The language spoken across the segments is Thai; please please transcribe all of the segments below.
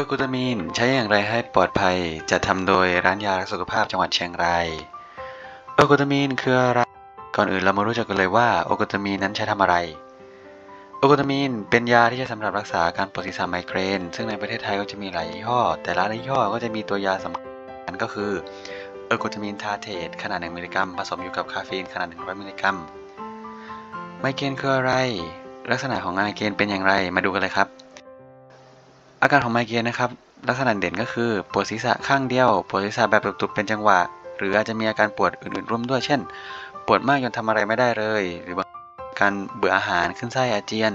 อร์กูตามีนใช้อย่างไรให้ปลอดภัยจะทำโดยร้านยารักสุขภาพจังหวัดเชียงรายเออร์กูตามีนคืออะไรก่อนอื่นเรามารู้จักกันเลยว่าโอกูตามีนนั้นใช้ทำอะไรโอกูตามีนเป็นยาที่ใช้สำหรับรักษาอาการปวดศีรษะไมเกรน ซึ่งในประเทศไทยก็จะมีหลายยี่ห้อ แต่ละยี่ห้อก็จะมีตัวยาสำคัญก็คือเออร์กูตามีนทาเทตขนาด 1 มิลลิกรัมผสมอยู่กับคาเฟอีนขนาด 100 มิลลิกรัมไมเกรนคืออะไร ลักษณะของไมเกรนเป็นอย่างไรมาดูกันเลยครับ อาการของไมเกรนนะครับ ลักษณะเด่นก็คือปวดศีรษะข้างเดียว ปวดศีรษะแบบตุบๆเป็นจังหวะ หรืออาจจะมีอาการปวดอื่นๆร่วมด้วย เช่น ปวดมากจนทำอะไรไม่ได้เลย หรือบางการเบื่ออาหารขึ้นไส้อาเจียน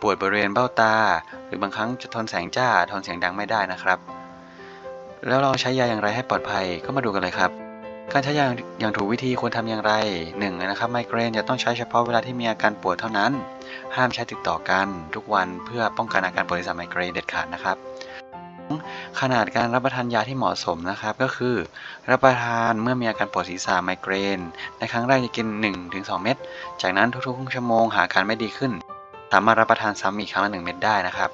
ปวดบริเวณเบ้าตา หรือบางครั้งจะทนแสงจ้า ทนเสียงดังไม่ได้นะครับ แล้วเราใช้ยาอย่างไรให้ปลอดภัยก็มาดูกันเลยครับ การใช้ยาอย่างถูกวิธีควรทำอย่างไรหนึ่งนะครับไมเกรนจะต้องใช้เฉพาะเวลาที่มีอาการปวดเท่านั้น ห้ามใช้ติดต่อกันทุกวันเพื่อป้องกันอาการปวดศีรษะไมเกรนเด็ดขาดนะครับ ขนาดการรับประทานยาที่เหมาะสมนะครับ ก็คือ รับประทานเมื่อมีอาการปวดศีรษะไมเกรน ในครั้งแรกจะกิน 1-2 เม็ดจากนั้นทุกๆชั่วโมงหาอาการไม่ดีขึ้น สามารถรับประทานซ้ำอีกครั้งละ1เม็ดได้นะครับ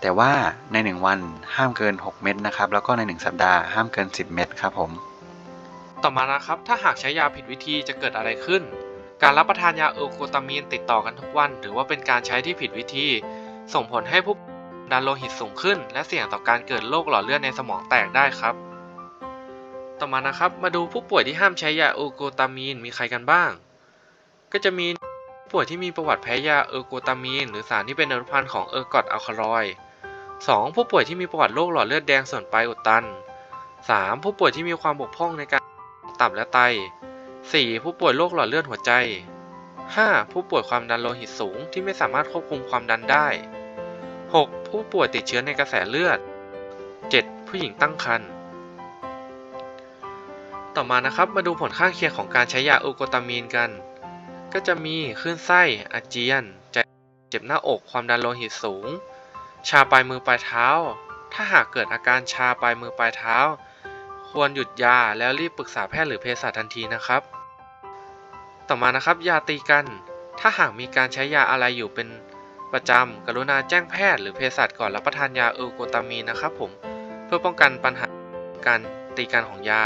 แต่ว่าใน 1 วันห้ามเกิน 6 เม็ดนะครับ แล้วก็ใน 1 สัปดาห์ห้ามเกิน 10 เม็ดครับผม ต่อมานะครับ ถ้าหากใช้ยาผิดวิธีจะเกิดอะไรขึ้น การรับประทานยาเออโกตามีนติดต่อกันทุกวัน ถือว่าเป็นการใช้ที่ผิดวิธี ส่งผลให้ผู้ดันโลหิตสูงขึ้น และเสี่ยงต่อการเกิดโรคหลอดเลือดในสมองแตกได้ครับ ต่อมานะครับมาดูผู้ป่วยที่ห้ามใช้ยาเออโกตามีนมีใครกันบ้าง ก็จะมีผู้ป่วยที่มีประวัติแพ้ยาเออร์โกตามีน หรือสารที่เป็นอนุพันธ์ของเออร์กอตอัลคาลอย 2. ผู้ป่วยที่มีประวัติโรคหลอดเลือดแดงส่วนปลายอุดตัน 3. ผู้ป่วยที่มีความบกพร่องในการตับและไต 4. ผู้ป่วยโรคหลอดเลือดหัวใจ 5. ผู้ป่วยความดันโลหิตสูงที่ไม่สามารถควบคุมความดันได้ 6. ผู้ป่วยติดเชื้อในกระแสเลือด 7. ผู้หญิงตั้งครรภ์ต่อมานะครับมาดูผลข้างเคียงของการใช้ยาอูโกตามีนกัน ก็จะมีคลื่นไส้ อาเจียนใจเจ็บหน้าอกความดันโลหิตสูง ชาปลายมือปลายเท้า ถ้าหากเกิดอาการชาปลายมือปลายเท้า ควรหยุดยาแล้วรีบปรึกษาแพทย์หรือเภสัชทันทีนะครับ ต่อมานะครับ ยาตีกัน ถ้าหากมีการใช้ยาอะไรอยู่เป็นประจำ กรุณาแจ้งแพทย์หรือเภสัชก่อนรับประทานยาเอโกตามีนนะครับผม เพื่อป้องกันปัญหาการตีกันของยา